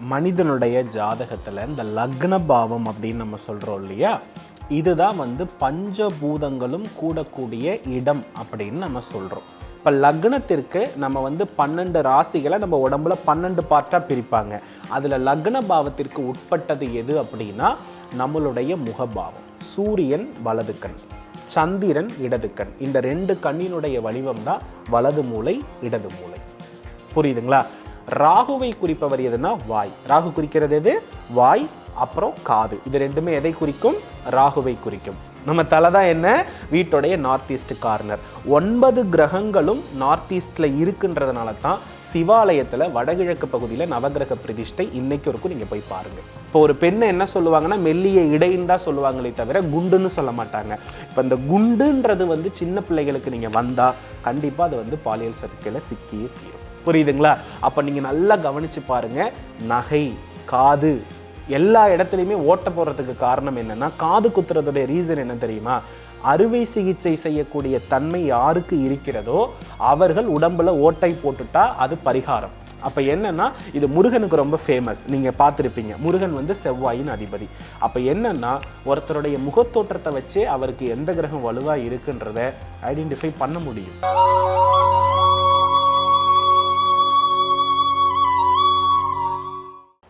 மனிதனுடைய ஜாதகத்தில் இந்த லக்ன பாவம் அப்படின்னு நம்ம சொல்கிறோம் இல்லையா? இதுதான் வந்து பஞ்சபூதங்களும் கூடக்கூடிய இடம் அப்படின்னு நம்ம சொல்கிறோம் இப்போ லக்னத்திற்கு நம்ம வந்து பன்னெண்டு ராசிகளை நம்ம உடம்புல பன்னெண்டு பார்ட்டாக பிரிப்பாங்க. அதில் லக்ன பாவத்திற்கு உட்பட்டது எது அப்படின்னா நம்மளுடைய முகபாவம். சூரியன் வலது கண். சந்திரன் இடது கண். இந்த ரெண்டு கண்ணினுடைய வடிவம் தான் வலது மூளை இடது மூளை புரியுதுங்களா? ராகுவை குறிப்பவர் எதுனா வாய். ராகு குறிக்கிறது எது? வாய் அப்புறம் காது. இது ரெண்டுமே எதை குறிக்கும்? ராகுவை குறிக்கும். நம்ம தலை தான் என்ன? வீட்டுடைய நார்த் ஈஸ்ட் கார்னர் ஒன்பது கிரகங்களும் நார்த் ஈஸ்டில் இருக்குன்றதுனால தான் சிவாலயத்தில் வடகிழக்கு பகுதியில் நவகிரக பிரதிஷ்டை இன்னைக்கு வரைக்கும் நீங்கள் போய் பாருங்கள் இப்போ ஒரு பெண்ணை என்ன சொல்லுவாங்கன்னா மெல்லிய இடைன்னு தான் சொல்லுவாங்களே தவிர குண்டுன்னு சொல்ல மாட்டாங்க. இப்போ இந்த குண்டுன்றது வந்து சின்ன பிள்ளைகளுக்கு நீங்கள் வந்தால் கண்டிப்பாக அது வந்து பாலியல் சர்க்கையில் சிக்கியே தீரும். புரியுதுங்களா? அப்போ நீங்கள் நல்லா கவனித்து பாருங்கள் நகை காது எல்லா இடத்துலையுமே ஓட்ட போடுறதுக்கு காரணம் என்னன்னா காது குத்துறதுடைய ரீசன் என்ன தெரியுமா? அறுவை சிகிச்சை செய்யக்கூடிய தன்மை யாருக்கு இருக்கிறதோ அவர்கள் உடம்புல ஓட்டை போட்டுட்டா அது பரிகாரம். அப்போ என்னன்னா இது முருகனுக்கு ரொம்ப ஃபேமஸ் நீங்கள் பார்த்துருப்பீங்க. முருகன் வந்து செவ்வாயின் அதிபதி. அப்போ என்னன்னா ஒருத்தருடைய முகத்தோற்றத்தை வச்சே அவருக்கு எந்த கிரகம் வலுவாக இருக்குன்றத ஐடென்டிஃபை பண்ண முடியும்.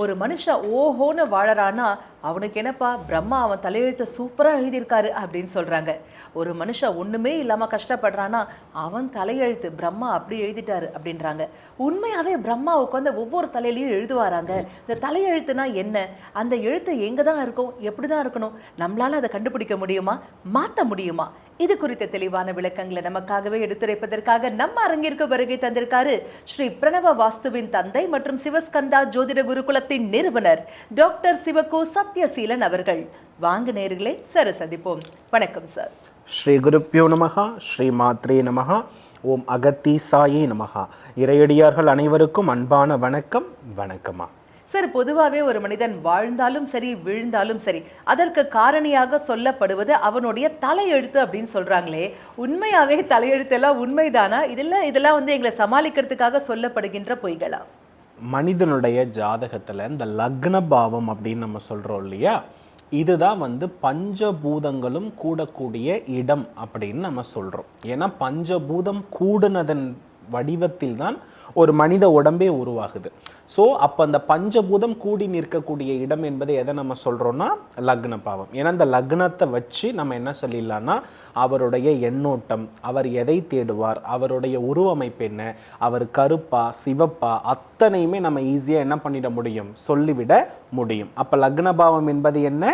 ஒரு மனுஷன் ஓஹோன்னு வாழறானா அவனுக்கு என்னப்பா பிரம்மா அவன் தலையெழுத்தை சூப்பராக எழுதியிருக்காரு அப்படின்னு சொல்கிறாங்க ஒரு மனுஷன் ஒன்றுமே இல்லாமல் கஷ்டப்படுறானா அவன் தலையெழுத்து பிரம்மா அப்படி எழுதிட்டாரு அப்படின்றாங்க. உண்மையாகவே பிரம்மா உட்காந்து ஒவ்வொரு தலையிலையும் எழுதுவாராங்க. இந்த தலையெழுத்துனா என்ன? அந்த எழுத்து எங்கே தான் இருக்கும்? எப்படி தான் இருக்கணும்? நம்மளால் அதை கண்டுபிடிக்க முடியுமா? மாற்ற முடியுமா? இது குறித்த தெளிவான விளக்கங்களை நமக்காகவே எடுத்துரைப்பதற்காக நம்ம அரங்கிற்கு வருகை தந்திருக்காரு ஸ்ரீ பிரணவ வாஸ்துவின் தந்தை மற்றும் சிவஸ்கந்தா ஜோதிட குருகுல குருகுலத்தின் நிறுவனர் டாக்டர் சிவகோ சத்யசீலன் அவர்கள். வாங்க நேர்களே சரசதிப்போம் வணக்கம் சார். ஸ்ரீ குருப்பியோ நமகா ஸ்ரீ மாத்ரே நமகா ஓம் அகத்தீசாயே நமகா இறையடியார்கள் அனைவருக்கும் அன்பான வணக்கம் வணக்கமா. சார் பொதுவாகவே ஒரு மனிதன் வாழ்ந்தாலும் சரி விழுந்தாலும் சரி அதற்கு காரணியாக சொல்லப்படுவது அவனுடைய தலையெழுத்து அப்படின்னு சொல்றாங்களே. உண்மையாவே தலையெழுத்தெல்லாம் உண்மைதானா? இதெல்லாம் இதெல்லாம் வந்து எங்களை சமாளிக்கிறதுக்காக சொல்லப்படுகின்ற பொய்களா? மனிதனுடைய ஜாதகத்தில் இந்த லக்ன பாவம் அப்படின்னு நம்ம சொல்கிறோம் இல்லையா? இதுதான் வந்து பஞ்சபூதங்களும் கூடக்கூடிய இடம் அப்படின்னு நம்ம சொல்கிறோம் ஏன்னா பஞ்சபூதம் கூடுனதன் வடிவத்தில் தான் ஒரு மனித உடம்பே உருவாகுது. ஸோ அப்போ அந்த பஞ்சபூதம் கூடி நிற்கக்கூடிய இடம் என்பதை எதை நம்ம சொல்கிறோன்னா லக்ன பாவம் ஏன்னா அந்த லக்னத்தை வச்சு நம்ம என்ன சொல்லிடலாம்னா அவருடைய எண்ணோட்டம் அவர் எதை தேடுவார் அவருடைய உருவமைப்பு என்ன அவர் கருப்பா சிவப்பா அத்தனையுமே நம்ம ஈஸியாக என்ன பண்ணிட முடியும்? சொல்லிவிட முடியும். அப்போ லக்ன பாவம் என்பது என்ன?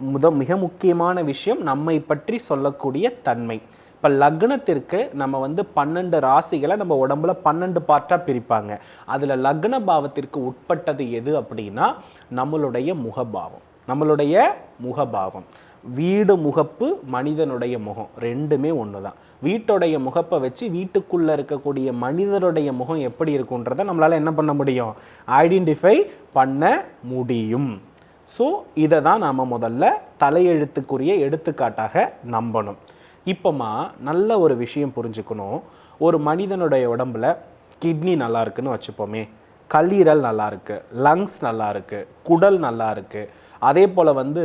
முத மிக முக்கியமான விஷயம் நம்மை பற்றி சொல்லக்கூடிய தன்மை. இப்போ லக்னத்திற்கு நம்ம வந்து பன்னெண்டு ராசிகளை நம்ம உடம்புல பன்னெண்டு பார்ட்டாக பிரிப்பாங்க. அதில் லக்ன பாவத்திற்கு உட்பட்டது எது அப்படின்னா நம்மளுடைய முகபாவம். நம்மளுடைய முகபாவம். வீடு முகப்பு மனிதனுடைய முகம். ரெண்டுமே ஒன்று தான் வீட்டுடைய முகப்பை வச்சு வீட்டுக்குள்ளே இருக்கக்கூடிய மனிதனுடைய முகம் எப்படி இருக்குன்றதை நம்மளால் என்ன பண்ண முடியும்? ஐடென்டிஃபை பண்ண முடியும். ஸோ இதை தான் நாம் முதல்ல தலையெழுத்துக்குரிய எடுத்துக்காட்டாக நம்பணும். இப்போமா நல்ல ஒரு விஷயம் புரிஞ்சுக்கணும். ஒரு மனிதனுடைய உடம்புல கிட்னி நல்லா இருக்குன்னு வச்சுப்போமே. கல்லீரல் நல்லா இருக்குது லங்ஸ் நல்லா இருக்குது குடல் நல்லா இருக்குது அதே போல் வந்து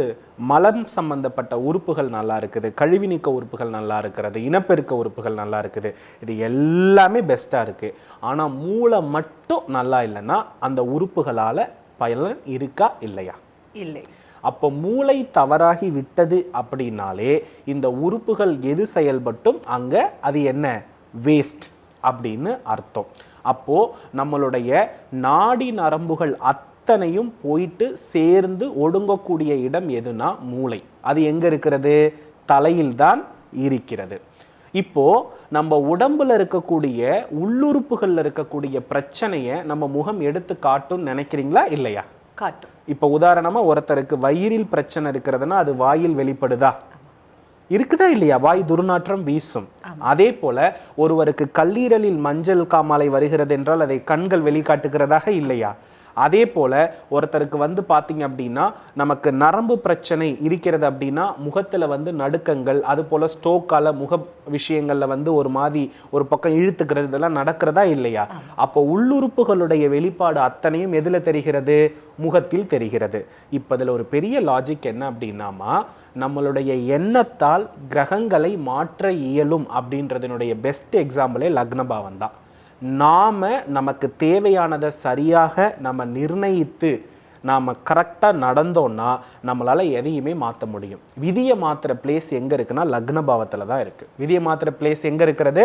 மலம் சம்பந்தப்பட்ட உறுப்புகள் நல்லா இருக்குது கழிவு நீக்க உறுப்புகள் நல்லா இருக்கிறது இனப்பெருக்க உறுப்புகள் நல்லா இருக்குது இது எல்லாமே பெஸ்ட்டாக இருக்குது ஆனால் மூளை மட்டும் நல்லா இல்லைன்னா அந்த உறுப்புகளால் பயன் இருக்கா இல்லையா? இல்லை. அப்போ மூளை தவறாகி விட்டது அப்படின்னாலே இந்த உறுப்புகள் எது செயல்பட்டும்? அங்கே அது என்ன? வேஸ்ட் அப்படின்னு அர்த்தம். அப்போது நம்மளுடைய நாடி நரம்புகள் அத்தனையும் போயிட்டு சேர்ந்து ஒடுங்கக்கூடிய இடம் எதுனா மூளை. அது எங்கே இருக்கிறது? தலையில்தான் இருக்கிறது. இப்போது நம்ம உடம்பில் இருக்கக்கூடிய உள்ளுறுப்புகளில் இருக்கக்கூடிய பிரச்சனையை நம்ம முகம் எடுத்து காட்டும்னு நினைக்கிறீங்களா? இல்லையா? காட்டும். இப்போ உதாரணமா ஒருத்தருக்கு வயிறில் பிரச்சனை இருக்கிறதுனா அது வாயில் வெளிப்படுதா? இருக்குதா இல்லையா? வாய் துர்நாற்றம் வீசும். அதே போல ஒருவருக்கு கல்லீரலில் மஞ்சள் காமாலை வருகிறது என்றால் அதை கண்கள் வெளிக்காட்டுகிறதாக இல்லையா? அதே போல் ஒருத்தருக்கு வந்து பார்த்தீங்க அப்படின்னா நமக்கு நரம்பு பிரச்சனை இருக்கிறது அப்படின்னா முகத்தில் வந்து நடுக்கங்கள் அது போல் ஸ்டோக்கால் முக விஷயங்களில் வந்து ஒரு மாதிரி ஒரு பக்கம் இழுத்துக்கிறது இதெல்லாம் நடக்கிறதா இல்லையா? அப்போ உள்ளுறுப்புகளுடைய வெளிப்பாடு அத்தனையும் எதில் தெரிகிறது? முகத்தில் தெரிகிறது. இப்போ இதில் ஒரு பெரிய லாஜிக் என்ன அப்படின்னாமா நம்மளுடைய எண்ணத்தால் கிரகங்களை மாற்ற இயலும் அப்படின்றதனுடைய பெஸ்ட் எக்ஸாம்பிளே லக்னபாவன் தான். நாம் நமக்கு தேவையானதை சரியாக நம்ம நிர்ணயித்து நாம் கரெக்டாக நடந்தோம்னா நம்மளால் எதையுமே மாற்ற முடியும். விதியை மாற்றுற பிளேஸ் எங்கே இருக்குன்னா லக்ன பாவத்தில் தான் இருக்குது விதியை மாற்றுற பிளேஸ் எங்கே இருக்கிறது?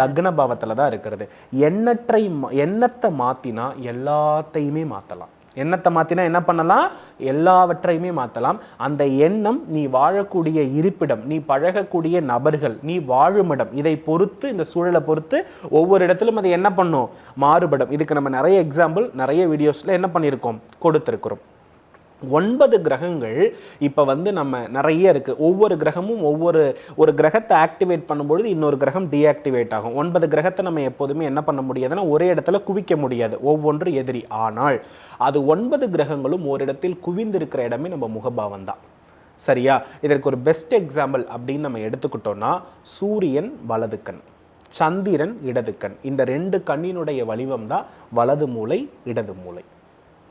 லக்ன பாவத்தில் தான் இருக்கிறது. எண்ணற்றை எண்ணத்தை மாற்றினா எல்லாத்தையுமே மாற்றலாம் எண்ணத்தை மாற்றினா என்ன பண்ணலாம்? எல்லாவற்றையுமே மாற்றலாம் அந்த எண்ணம் நீ வாழக்கூடிய இருப்பிடம் நீ பழகக்கூடிய நபர்கள் நீ வாழுமிடம் இதை பொறுத்து இந்த சூழலை பொறுத்து ஒவ்வொரு இடத்திலும் அது என்ன பண்ணும்? மாறுபடும். இதுக்கு நம்ம நிறைய எக்ஸாம்பிள் நிறைய வீடியோஸில் என்ன பண்ணியிருக்கோம்? கொடுத்துருக்குறோம். ஒன்பது கிரகங்கள் இப்போ வந்து நம்ம நிறைய இருக்குது ஒவ்வொரு கிரகமும் ஒவ்வொரு ஒரு கிரகத்தை ஆக்டிவேட் பண்ணும்பொழுது இன்னொரு கிரகம் டீஆக்டிவேட் ஆகும். ஒன்பது கிரகத்தை நம்ம எப்போதுமே என்ன பண்ண முடியாதுன்னா ஒரே இடத்துல குவிக்க முடியாது. ஒவ்வொன்று எதிரி. ஆனால் அது ஒன்பது கிரகங்களும் ஒரு இடத்தில் குவிந்திருக்கிற இடமே நம்ம முகபாவம் தான். சரியா? இதற்கு ஒரு பெஸ்ட் எக்ஸாம்பிள் அப்படின்னு நம்ம எடுத்துக்கிட்டோம்னா சூரியன் வலது கண். சந்திரன் இடது கண். இந்த ரெண்டு கண்ணினுடைய வலிவம் தான் வலது மூளை இடது மூளை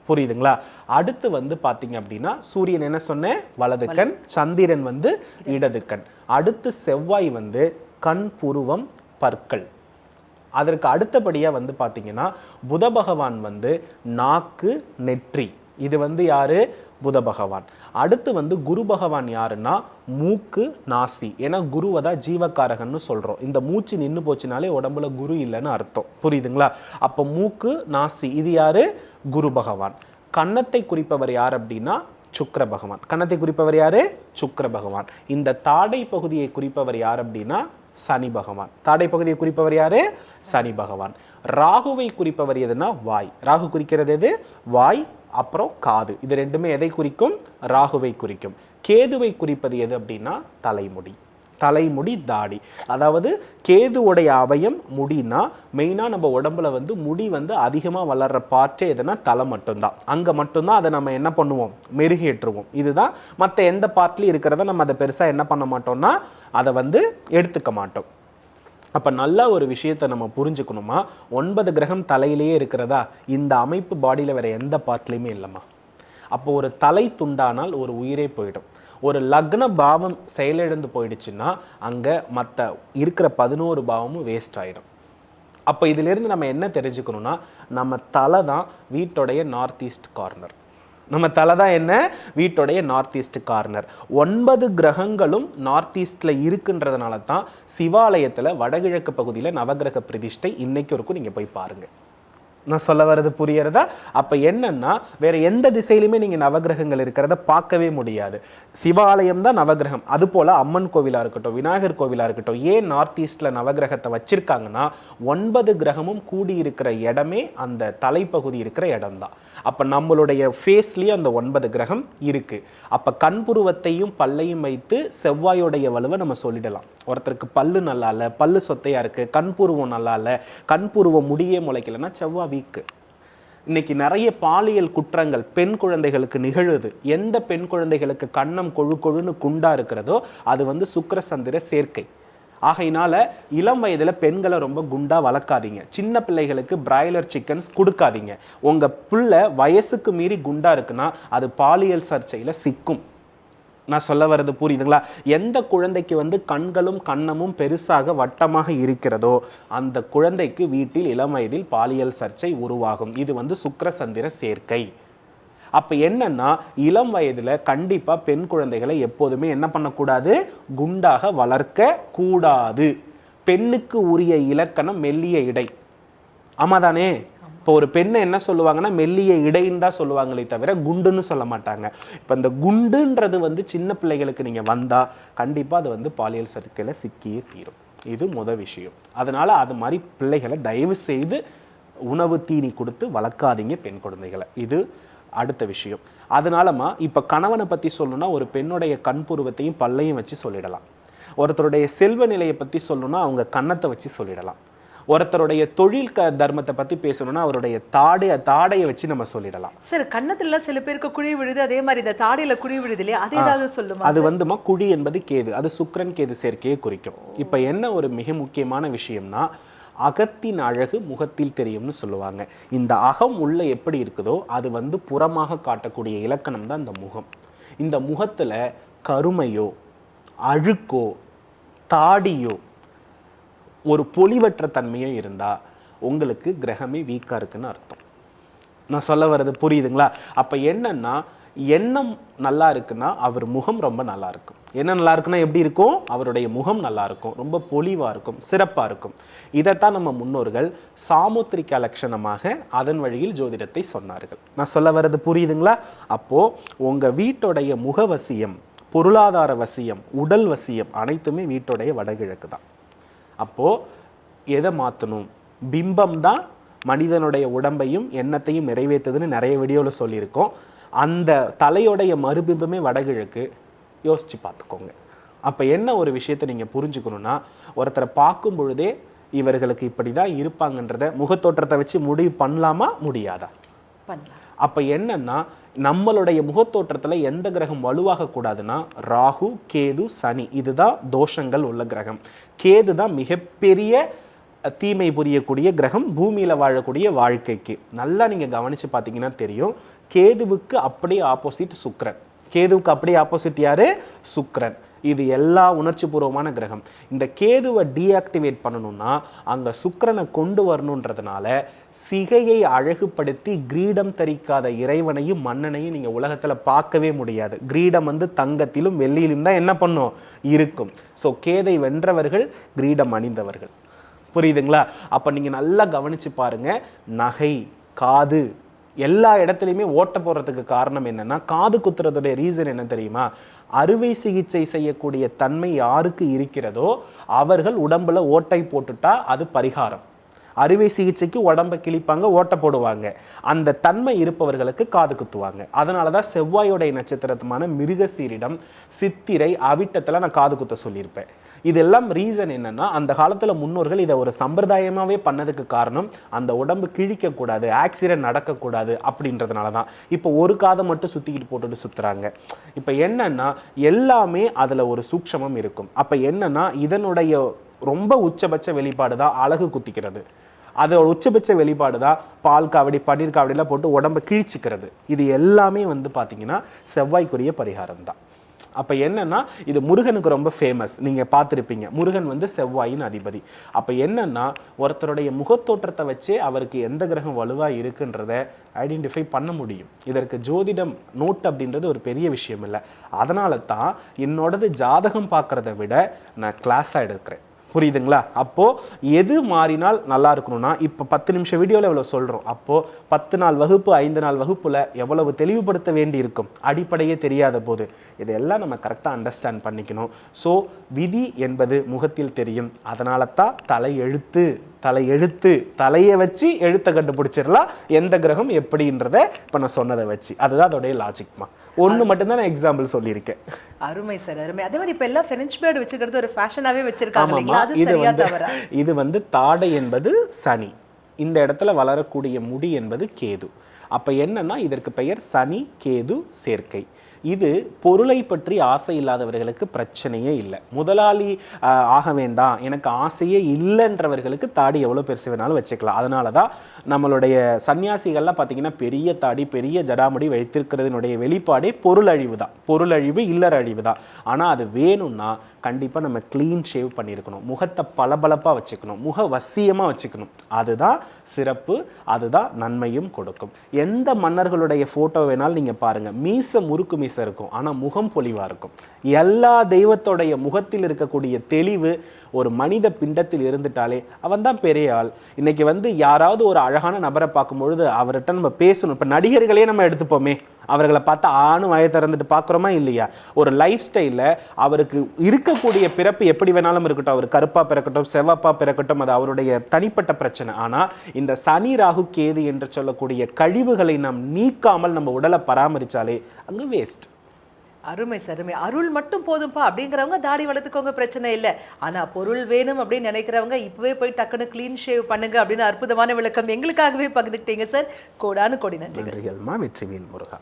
புரியுதுங்களா? அடுத்து வந்து பாத்தீங்க அப்படின்னா சூரியன் என்ன சொன்னேன் வலது. கண் சந்திரன் வந்து இடது கண் அடுத்து செவ்வாய் வந்து கண் புருவம் பற்கள். அதற்கு அடுத்தபடியாக வந்து பார்த்தீங்கன்னா புத பகவான் வந்து நாக்கு நெற்றி. இது வந்து யாரு? புத பகவான். அடுத்து வந்து குரு பகவான் யாருன்னா? மூக்கு நாசி. ஏன்னா குருவை தான் ஜீவகாரகன்னு சொல்கிறோம் இந்த மூச்சு நின்று போச்சுனாலே உடம்புல குரு இல்லைன்னு அர்த்தம். புரியுதுங்களா? அப்போ மூக்கு நாசி இது யாரு? குரு பகவான். கன்னத்தை குறிப்பவர் யார் அப்படின்னா சுக்கர பகவான். கன்னத்தை குறிப்பவர் யார்? சுக்கர பகவான். இந்த தாடை பகுதியை குறிப்பவர் யார் அப்படின்னா சனி பகவான். தாடை பகுதியை குறிப்பவர் யார்? சனி பகவான். ராகுவை குறிப்பவர் எதுனா வாய். ராகு குறிக்கிறது எது? வாய் அப்புறம் காது. இது ரெண்டுமே எதை குறிக்கும்? ராகுவை குறிக்கும். கேதுவை குறிப்பது எது அப்படின்னா தலைமுடி. தலைமுடி தாடி. அதாவது கேதுவுடைய அவயம் முடினா மெயினாக நம்ம உடம்புல வந்து முடி வந்து அதிகமாக வளர்கிற பார்ட்டே எதுனா தலை மட்டும்தான். அங்கே மட்டும்தான் அதை நம்ம என்ன பண்ணுவோம்? மெருகேற்றுவோம். இதுதான் மற்ற எந்த பார்ட்லையும் இருக்கிறத நம்ம அதை பெருசாக என்ன பண்ண மாட்டோம்னா அதை வந்து எடுத்துக்க மாட்டோம். அப்போ நல்ல ஒரு விஷயத்தை நம்ம புரிஞ்சுக்கணுமா? ஒன்பது கிரகம் தலையிலேயே இருக்கிறதா? இந்த அமைப்பு பாடியில் வேறு எந்த பார்ட்லேயுமே இல்லைம்மா. அப்போ ஒரு தலை துண்டானால் ஒரு உயிரே போயிடும். ஒரு லக்ன பாவம் செயலிழந்து போயிடுச்சுன்னா அங்கே மற்ற இருக்கிற பதினோரு பாவமும் வேஸ்ட் ஆகிடும் அப்போ இதிலேருந்து நம்ம என்ன தெரிஞ்சுக்கணும்னா நம்ம தலை தான் வீட்டோடைய நார்த் ஈஸ்ட் கார்னர் நம்ம தலை தான் என்ன? வீட்டோடைய நார்த் ஈஸ்ட் கார்னர் ஒன்பது கிரகங்களும் நார்த் ஈஸ்டில் இருக்குன்றதுனால தான் சிவாலயத்தில் வடகிழக்கு பகுதியில் நவகிரக பிரதிஷ்டை இன்றைக்கும் இருக்கும் நீங்கள் போய் பாருங்கள் நான் சொல்ல வர்றது புரியறதா அப்போ என்னன்னா வேற எந்த திசையிலுமே நீங்கள் நவகிரகங்கள் இருக்கிறத பார்க்கவே முடியாது. சிவாலயம் தான் நவகிரகம். அது போல் அம்மன் கோவிலாக இருக்கட்டும் விநாயகர் கோவிலாக இருக்கட்டும் ஏன் நார்த் ஈஸ்டில் நவகிரகத்தை வச்சிருக்காங்கன்னா ஒன்பது கிரகமும் கூடி இருக்கிற இடமே அந்த தலைப்பகுதி இருக்கிற இடம் தான் அப்போ நம்மளுடைய ஃபேஸ்லேயே அந்த ஒன்பது கிரகம் இருக்குது அப்போ கண்புருவத்தையும் பல்லையும் வைத்து செவ்வாயோடைய வலுவை நம்ம சொல்லிடலாம். ஒருத்தருக்கு பல்லு நல்லா இல்லை பல்லு சொத்தையாக இருக்குது கண்புருவம் நல்லா இல்லை கண்புருவம் முடியே முளைக்கலைன்னா செவ்வாய் வீக்கு இன்னைக்கு நிறைய பாலியல் குற்றங்கள் பெண் குழந்தைகளுக்கு நிகழுது. எந்த பெண் குழந்தைகளுக்கு கண்ணம் கொழு கொழுன்னு குண்டா இருக்கிறதோ அது வந்து சுக்கரசந்திர சேர்க்கை. ஆகையினால இளம் வயதுல பெண்களை ரொம்ப குண்டா வளர்க்காதீங்க. சின்ன பிள்ளைகளுக்கு பிராய்லர் சிக்கன்ஸ் கொடுக்காதீங்க. உங்க பிள்ளை வயசுக்கு மீறி குண்டா இருக்குன்னா அது பாலியல் சர்ச்சையில் சிக்கும். நான் சொல்ல வர்றது புரியுதுங்களா? எந்த குழந்தைக்கு வந்து கண்களும் கண்ணமும் பெருசாக வட்டமாக இருக்கிறதோ அந்த குழந்தைக்கு வீட்டில் இளம் வயதில் பாலியல் சர்ச்சை உருவாகும். இது வந்து சுக்கரசந்திர சேர்க்கை. அப்ப என்னன்னா இளம் வயதுல கண்டிப்பா பெண் குழந்தைகளை எப்போதுமே என்ன பண்ணக்கூடாது? குண்டாக வளர்க்க கூடாது. பெண்ணுக்கு உரிய இலக்கணம் மெல்லிய இடை. ஆமாதானே? இப்போ ஒரு பெண்ணை என்ன சொல்லுவாங்கன்னா மெல்லிய இடைன்னு தான் சொல்லுவாங்களே தவிர குண்டுன்னு சொல்ல மாட்டாங்க. இப்போ இந்த குண்டுன்றது வந்து சின்ன பிள்ளைகளுக்கு நீங்கள் வந்தால் கண்டிப்பாக அது வந்து பாலியல் சர்க்கையில் சிக்கியே தீரும். இது முத விஷயம். அதனால் அது மாதிரி பிள்ளைகளை தயவு செய்து உணவு தீனி கொடுத்து வளர்க்காதீங்க பெண் குழந்தைகளை. இது அடுத்த விஷயம். அதனாலமா இப்போ கணவனை பற்றி சொல்லணும்னா ஒரு பெண்ணுடைய கண்புருவத்தையும் பல்லையும் வச்சு சொல்லிடலாம். ஒருத்தருடைய செல்வ நிலையை பற்றி சொல்லணும்னா அவங்க கன்னத்தை வச்சு சொல்லிடலாம். ஒருத்தருடைய தொழில் க தர்மத்தை பத்தி பேசணும்னா அவருடைய தாடை தாடையை வச்சு நம்ம சொல்லிடலாம். சார் கன்னத்துல சில பேருக்கு குழி விழுது அதே மாதிரி இந்த தாடியில குழி விழுது இல்லையா? அது ஏதாவது சொல்லுமா அது வந்துமா குழி என்பது கேது அது சுக்கிரன் கேது சேர்க்கையை குறிக்கும். இப்போ என்ன ஒரு மிக முக்கியமான விஷயம்னா அகத்தின் அழகு முகத்தில் தெரியும்னு சொல்லுவாங்க. இந்த அகம் உள்ள எப்படி இருக்குதோ அது வந்து புறமாக காட்டக்கூடிய இலக்கணம் தான் இந்த முகம். இந்த முகத்துல கருமையோ அழுக்கோ தாடியோ ஒரு பொலிவற்ற தன்மையும் இருந்தால் உங்களுக்கு கிரகமே வீக்காக இருக்குன்னு அர்த்தம். நான் சொல்ல வர்றது புரியுதுங்களா? அப்போ என்னன்னா எண்ணம் நல்லா இருக்குன்னா அவர் முகம் ரொம்ப நல்லா இருக்கும். என்ன நல்லா இருக்குன்னா எப்படி இருக்கும்? அவருடைய முகம் நல்லா இருக்கும். ரொம்ப பொலிவாக இருக்கும். சிறப்பாக இருக்கும். இதைத்தான் நம்ம முன்னோர்கள் சாமுத்திரிக்க லட்சணமாக அதன் வழியில் ஜோதிடத்தை சொன்னார்கள். நான் சொல்ல வர்றது புரியுதுங்களா? அப்போது உங்கள் வீட்டுடைய முகவசியம் பொருளாதார வசியம் உடல் வசியம் அனைத்துமே வீட்டுடைய வடகிழக்கு தான். அப்போது எதை மாற்றணும் பிம்பம் தான் மனிதனுடைய உடம்பையும் எண்ணத்தையும் நிறைவேற்றுதுன்னு நிறைய வீடியோவில் சொல்லியிருக்கோம். அந்த தலையோடைய மறுபிம்பமே வடகிழக்கு. யோசிச்சு பார்த்துக்கோங்க. அப்போ என்ன ஒரு விஷயத்தை நீங்கள் புரிஞ்சுக்கணுன்னா ஒருத்தரை பார்க்கும் பொழுதே இவர்களுக்கு இப்படி தான் இருப்பாங்கன்றத முகத்தோற்றத்தை வச்சு முடிவு பண்ணலாமா? முடியாதா? பண்ணலாம். அப்போ என்னன்னா நம்மளுடைய முகத்தோற்றத்தில் எந்த கிரகம் வலுவாக கூடாதுன்னா ராகு கேது சனி. இதுதான் தோஷங்கள் உள்ள கிரகம். கேது தான் மிகப்பெரிய தீமை புரியக்கூடிய கிரகம் பூமியில் வாழக்கூடிய வாழ்க்கைக்கு. நல்லா நீங்கள் கவனித்து பார்த்தீங்கன்னா தெரியும் கேதுவுக்கு அப்படியே ஆப்போசிட் சுக்ரன் கேதுவுக்கு அப்படியே ஆப்போசிட் யார்? சுக்ரன் இது எல்லா உணர்ச்சி பூர்வமான கிரகம். இந்த கேதுவை டீஆக்டிவேட் பண்ணணும்னா அங்கே சுக்கரனை கொண்டு வரணுன்றதுனால சிகையை அழகுபடுத்தி கிரீடம் தரிக்காத இறைவனையும் மன்னனையும் நீங்கள் உலகத்தில் பார்க்கவே முடியாது. கிரீடம் வந்து தங்கத்திலும் வெள்ளியிலும் தான் என்ன பண்ணும்? இருக்கும். ஸோ கேதை வென்றவர்கள் கிரீடம் அணிந்தவர்கள். புரியுதுங்களா? அப்போ நீங்கள் நல்லா கவனித்து பாருங்கள் நகை காது எல்லா இடத்துலையுமே ஓட்ட போடுறதுக்கு காரணம் என்னன்னா காது குத்துறதுடைய ரீசன் என்ன தெரியுமா? அறுவை சிகிச்சை செய்யக்கூடிய தன்மை யாருக்கு இருக்கிறதோ அவர்கள் உடம்புல ஓட்டை போட்டுட்டா அது பரிகாரம். அறுவை சிகிச்சைக்கு உடம்ப கிழிப்பாங்க ஓட்ட போடுவாங்க. அந்த தன்மை இருப்பவர்களுக்கு காது குத்துவாங்க. அதனால தான் செவ்வாயோடைய நட்சத்திரத்துமான மிருகசீரிடம் சித்திரை அவிட்டத்தில் நான் காது குத்த சொல்லியிருப்பேன். இதெல்லாம் ரீசன் என்னன்னா அந்த காலத்தில் முன்னோர்கள் இதை ஒரு சம்பிரதாயமாகவே பண்ணதுக்கு காரணம் அந்த உடம்பு கிழிக்கக்கூடாது ஆக்சிடென்ட் நடக்கக்கூடாது அப்படின்றதுனால தான் இப்போ ஒரு காதை மட்டும் சுற்றிக்கிட்டு போட்டுட்டு சுற்றுறாங்க இப்போ என்னென்னா எல்லாமே அதில் ஒரு சூக்ஷமம் இருக்கும். அப்போ என்னென்னா இதனுடைய ரொம்ப உச்சபட்ச வெளிப்பாடு தான் அழகு குத்திக்கிறது. அதோட உச்சபட்ச வெளிப்பாடு தான் பால் காவடி பன்னீர் காவடிலாம் போட்டு உடம்ப கிழிச்சிக்கிறது. இது எல்லாமே வந்து பார்த்திங்கன்னா செவ்வாய்க்குரிய பரிகாரம் தான் அப்போ என்னன்னா இது முருகனுக்கு ரொம்ப ஃபேமஸ் நீங்கள் பார்த்துருப்பீங்க. முருகன் வந்து செவ்வாயின் அதிபதி. அப்போ என்னன்னா ஒருத்தருடைய முகத்தோற்றத்தை வச்சே அவருக்கு எந்த கிரகம் வலுவாக இருக்குன்றத ஐடென்டிஃபை பண்ண முடியும். இதற்கு ஜோதிடம் நோட் அப்படின்றது ஒரு பெரிய விஷயம் இல்லை. அதனால தான் என்னோடது ஜாதகம் பார்க்குறத விட நான் கிளாஸாக எடுக்கிறேன். புரியுதுங்களா? அப்போது எது மாறினால் நல்லா இருக்கணும்னா இப்போ பத்து நிமிஷம் வீடியோவில் எவ்வளோ சொல்கிறோம் அப்போது பத்து நாள் வகுப்பு ஐந்து நாள் வகுப்பில் எவ்வளவு தெளிவுபடுத்த வேண்டி இருக்கும் அடிப்படையே தெரியாத போது. இதையெல்லாம் நம்ம கரெக்டாக அண்டர்ஸ்டாண்ட் பண்ணிக்கணும். ஸோ விதி என்பது முகத்தில் தெரியும். அதனால தான் தலை எழுத்து தலை எழுத்து தலையை வச்சு எழுத்தை கண்டுபிடிச்சிடலாம். எந்த கிரகம் எப்படின்றத இப்போ நான் சொன்னதை வச்சு. அதுதான் அதோடைய லாஜிக்மா ஒன்று மட்டும்தான் நான் எக்ஸாம்பிள் சொல்லியிருக்கேன். அருமை சார் அருமை. அதே மாதிரி இப்ப எல்லாம் ஃப்ரெஞ்ச் பேர்டு வச்சுக்கிறது ஒரு ஃபேஷனாவே வச்சிருக்காங்க இது வந்து இது வந்து தாடை என்பது சனி. இந்த இடத்துல வளரக்கூடிய முடி என்பது கேது. அப்ப என்னன்னா இதற்கு பெயர் சனி கேது சேர்க்கை. இது பொருளை பற்றி ஆசை இல்லாதவர்களுக்கு பிரச்சனையே இல்லை. முதலாளி ஆக வேண்டாம். எனக்கு ஆசையே இல்லைன்றவர்களுக்கு தாடி எவ்வளோ பெருசு வேணாலும் வச்சுக்கலாம். அதனால தான் நம்மளுடைய சன்னியாசிகள்லாம் பார்த்தீங்கன்னா பெரிய தாடி பெரிய ஜடாமுடி வைத்திருக்கிறதுனுடைய வெளிப்பாடே பொருளழிவு தான். பொருளழிவு இல்லறழிவு தான். ஆனால் அது வேணும்னா கண்டிப்பாக நம்ம க்ளீன் ஷேவ் பண்ணியிருக்கணும். முகத்தை பளபளப்பாக வச்சுக்கணும். முக வசியமாக வச்சுக்கணும். அதுதான் சிறப்பு. அதுதான் நன்மையும் கொடுக்கும். எந்த மன்னர்களுடைய ஃபோட்டோ வேணாலும் நீங்கள் பாருங்கள் மீச முறுக்கு மீசை இருக்கும். ஆனால் முகம் பொலிவாக இருக்கும். எல்லா தெய்வத்தோடைய முகத்தில் இருக்கக்கூடிய தெளிவு ஒரு மனித பிண்டத்தில் இருந்துட்டாலே அவன் தான் பெரிய ஆள். இன்னைக்கு வந்து யாராவது ஒரு அழகான நபரை பார்க்கும்பொழுது அவர்கிட்ட நம்ம பேசணும். இப்போ நடிகர்களே நம்ம எடுத்துப்போமே. அவர்களை பார்த்து ஆணும் வாயை திறந்துட்டு பார்க்குறோமா இல்லையா? ஒரு லைஃப் ஸ்டைலில் அவருக்கு இருக்கக்கூடிய பிறப்பு எப்படி வேணாலும் இருக்கட்டும். அவர் கருப்பாக பிறக்கட்டும் செவப்பாக பிறக்கட்டும் அது அவருடைய தனிப்பட்ட பிரச்சனை. ஆனால் இந்த சனி ராகு கேது என்று சொல்லக்கூடிய கழிவுகளை நாம் நீக்காமல் நம்ம உடலை பராமரித்தாலே அங்கே வேஸ்ட் அருமை சருமை. அருள் மட்டும் போதும்பா? அப்படிங்கிறவங்க தாடி வளர்த்துக்கோங்க பிரச்சனை இல்லை. ஆனா பொருள் வேணும் அப்படின்னு நினைக்கிறவங்க இப்பவே போய் டக்குன்னு க்ளீன் ஷேவ் பண்ணுங்க அப்படின்னு அற்புதமான விளக்கம் எங்களுக்காகவே பகிர்ந்துக்கிட்டீங்க சார் கோடானு கோடி நன்றி நன்றிகள்மா வெற்றிவேல் முருகா.